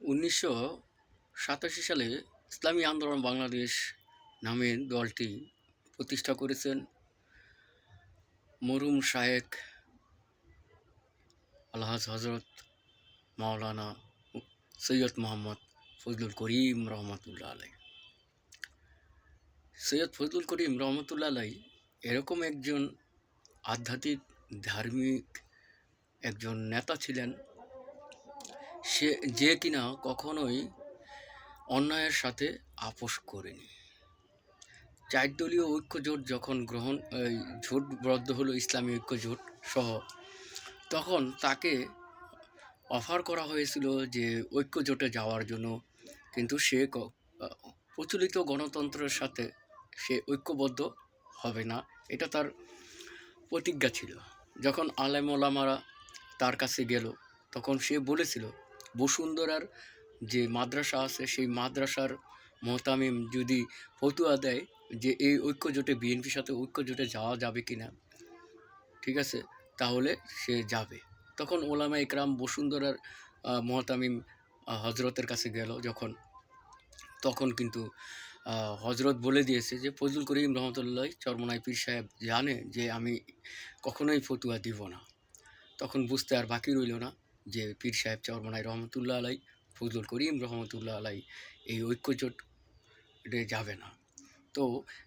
উনিশশো সাতাশি সালে ইসলামী আন্দোলন বাংলাদেশ নামে দলটি প্রতিষ্ঠা করেছেন মরুম শায়েক আলহাজ হজরত মাওলানা সৈয়দ মোহাম্মদ ফজলুল করিম রহমতুল্লাহ আলাই। সৈয়দ ফজলুল করিম রহমতুল্লাহ আলাই এরকম একজন আধ্যাত্মিক, ধার্মিক একজন নেতা ছিলেন। সে যে কিনা কখনোই অন্যায়ের সাথে আপোষ করেনি। চার দলীয় ঐক্য জোট যখন গ্রহণ জোটবদ্ধ হলো ইসলামী ঐক্য জোট সহ, তখন তাকে অফার করা হয়েছিল যে ঐক্য জোটে যাওয়ার জন্য। কিন্তু সে প্রচলিত গণতন্ত্রের সাথে সে ঐক্যবদ্ধ হবে না। এটা তার প্রতিজ্ঞা ছিল। যখন আলেম তার কাছে গেল, তখন সে বলেছিল বসুন্ধরার যে মাদ্রাসা আছে, সেই মাদ্রাসার মোহতামিম যদি ফতুয়া দেয় যে এই ঐক্য জোটে বিএনপির সাথে ঐক্য জোটে যাওয়া যাবে কি না ঠিক আছে? তাহলে সে যাবে। তখন ওলামা ইকরাম বসুন্ধরার মোহতামিম হজরতের কাছে গেল যখন। তখন কিন্তু হজরত বলে দিয়েছে যে, ফজলুল করিম রহমতুল্লাহ চরমনাই পীর সাহেব জানে যে আমি কখনোই ফতুয়া দিব না। তখন বুঝতে আর বাকি রইল না। যে পীর সাহেব চরমনাই রহমতুল্লাহ আলাই, ফজলুল করিম রহমতুল্লাহ আলাই এই ঐক্যজোট যাবে না। তো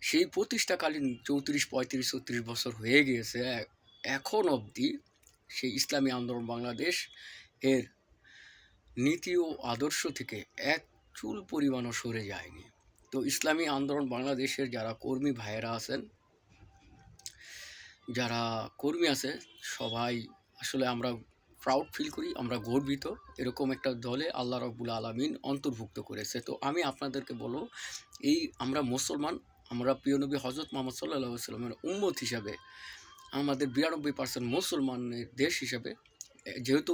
সেই প্রতিষ্ঠাকালীন চৌত্রিশ, পঁয়ত্রিশ, ছত্রিশ বছর হয়ে গিয়েছে। এখন অবধি সেই ইসলামী আন্দোলন বাংলাদেশ এর নীতি ও আদর্শ থেকে এক চুল পরিমাণও সরে যায়নি। তো ইসলামী আন্দোলন বাংলাদেশের যারা কর্মী ভাইয়েরা আছেন, যারা কর্মী আছে, সবাই আসলে আমরা প্রাউড ফিল করি, আমরা গর্বিত। এরকম একটা দলে আল্লাহ রব্বুল আলমিন অন্তর্ভুক্ত করেছে। তো আমি আপনাদেরকে বলব, এই আমরা মুসলমান, আমরা প্রিয় নবী হজরত মোহাম্মদ সাল্লাহ সাল্লামের উম্মত হিসাবে, আমাদের বিরানব্বই পার্সেন্ট মুসলমানের দেশ হিসাবে, যেহেতু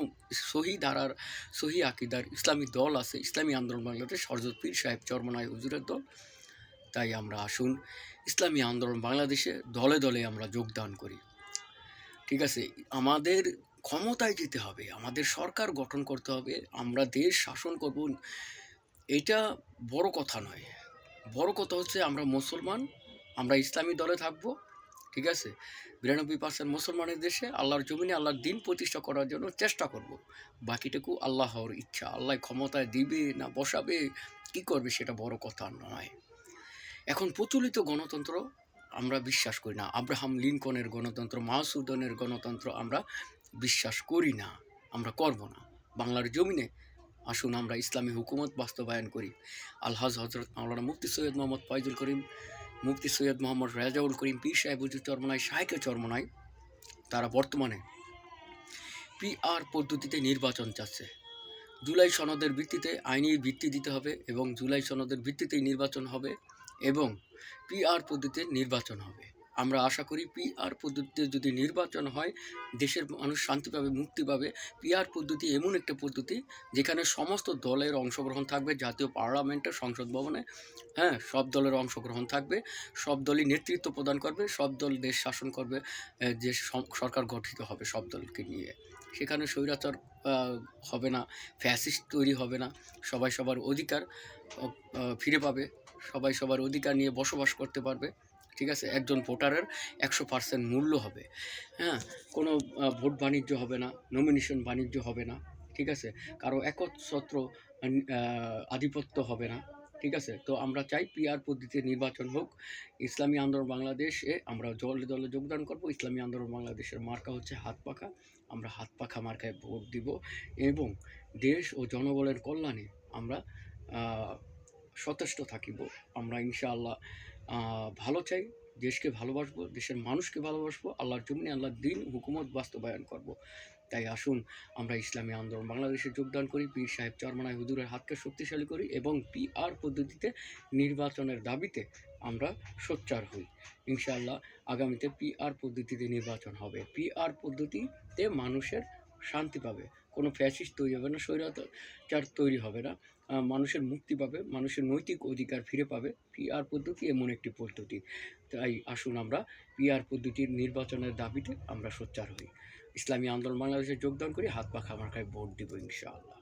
সহি ধারার, সহি আকিদার ইসলামী দল আছে, ইসলামী আন্দোলন বাংলাদেশ হরজত পীর সাহেব চরমনাই হুজুরের দল, তাই আমরা আসুন ইসলামী আন্দোলন বাংলাদেশে দলে দলে আমরা যোগদান করি। ঠিক আছে, আমাদের ক্ষমতায় যেতে হবে, আমাদের সরকার গঠন করতে হবে, আমরা দেশ শাসন করব। এটা বড় কথা নয়। বড় কথা হচ্ছে আমরা মুসলমান, আমরা ইসলামী দলে থাকব, ঠিক আছে? বিরানব্বই পার্সেন্ট মুসলমানের দেশে আল্লাহর জমিনে আল্লাহর দিন প্রতিষ্ঠা করার জন্য চেষ্টা করব। বাকিটুকু আল্লাহর ইচ্ছা, আল্লাহ ক্ষমতায় দিবে না বসাবে, কি করবে সেটা বড় কথা নয়। এখন প্রচলিত গণতন্ত্র আমরা বিশ্বাস করি না। আব্রাহাম লিঙ্কনের গণতন্ত্র মাহসুদনের গণতন্ত্র আমরা বিশ্বাস করি না, আমরা করব না। বাংলার জমিনে আসুন, আমরা ইসলামী হুকুমত বাস্তবায়ন করি। আলহাজ হজরত মাওলানা মুফতি সৈয়দ মোহাম্মদ ফয়জুল করিম, মুফতি সৈয়দ মোহাম্মদ রাজাউল করিম, পীর সাহেব হুজুর চরমনায় শাহেকে চরমনায়, তারা বর্তমানে পিআর পদ্ধতিতে নির্বাচন চাচ্ছে। জুলাই সনদের ভিত্তিতে আইনি ভিত্তি দিতে হবে এবং জুলাই সনদের ভিত্তিতেই নির্বাচন হবে এবং পিআর পদ্ধতিতে নির্বাচন হবে। আমরা আশা করি পিআর পদ্ধতিতে যদি নির্বাচন হয়, দেশের মানুষ শান্তি পাবে, মুক্তি পাবে। পিআর পদ্ধতি এমন একটা পদ্ধতি যেখানে সমস্ত দলের অংশগ্রহণ থাকবে, জাতীয় পার্লামেন্টের সংসদ ভবনে। হ্যাঁ সব দলের অংশগ্রহণ থাকবে, সব দলই নেতৃত্ব প্রদান করবে, সব দল দেশ শাসন করবে যে সরকার গঠিত হবে সব দলকে নিয়ে। সেখানে স্বৈরাচার হবে না, ফ্যাসিস্ট তৈরি হবে না, সবাই সবার অধিকার ফিরে পাবে, সবাই সবার অধিকার নিয়ে বসবাস করতে পারবে। ঠিক আছে? একজন ভোটারের একশো পার্সেন্ট মূল্য হবে। হ্যাঁ? কোনো ভোট বাণিজ্য হবে না নমিনেশন বাণিজ্য হবে না, ঠিক আছে? কারও একচ্ছত্র আধিপত্য হবে না, ঠিক আছে? তো আমরা চাই পিআর পদ্ধতিতে নির্বাচন হোক। ইসলামী আন্দোলন বাংলাদেশে আমরা দলে দলে যোগদান করব। ইসলামী আন্দোলন বাংলাদেশের মার্কা হচ্ছে হাত পাখা। আমরা হাত পাখা মার্কায় ভোট দিব এবং দেশ ও জনগণের কল্যাণে আমরা সচেষ্ট থাকিব। আমরা ইনশাআল্লাহ ভালো চাই, দেশকে ভালোবাসবো, দেশের মানুষকে ভালোবাসবো, আল্লাহর জমিনে আল্লাহর দিন, হুকুমত বাস্তবায়ন করব। তাই আসুন, আমরা ইসলামী আন্দোলন বাংলাদেশে যোগদান করি, পীর সাহেব চরমনায় হুজুরের হাতকে শক্তিশালী করি এবং পিআর পদ্ধতিতে নির্বাচনের দাবিতে আমরা সোচ্চার হই। ইনশাআল্লাহ আগামীতে পিআর পদ্ধতিতে নির্বাচন হবে। পিআর পদ্ধতিতে মানুষের শান্তি পাবে। কোনো ফ্যাসিস্ট তৈরি হবে না, স্বৈরাচার তৈরি হবে না। মানুষের মুক্তি পাবে, মানুষের নৈতিক অধিকার ফিরে পাবে। পিআর পদ্ধতি এমন একটি পদ্ধতি। তাই আসুন আমরা পিআর পদ্ধতির নির্বাচনের দাবিতে আমরা সোচ্চার হই। ইসলামী আন্দোলন বাংলাদেশে যোগদান করি হাত পাখা মার্কায় ভোট দিব ইনশাআল্লাহ।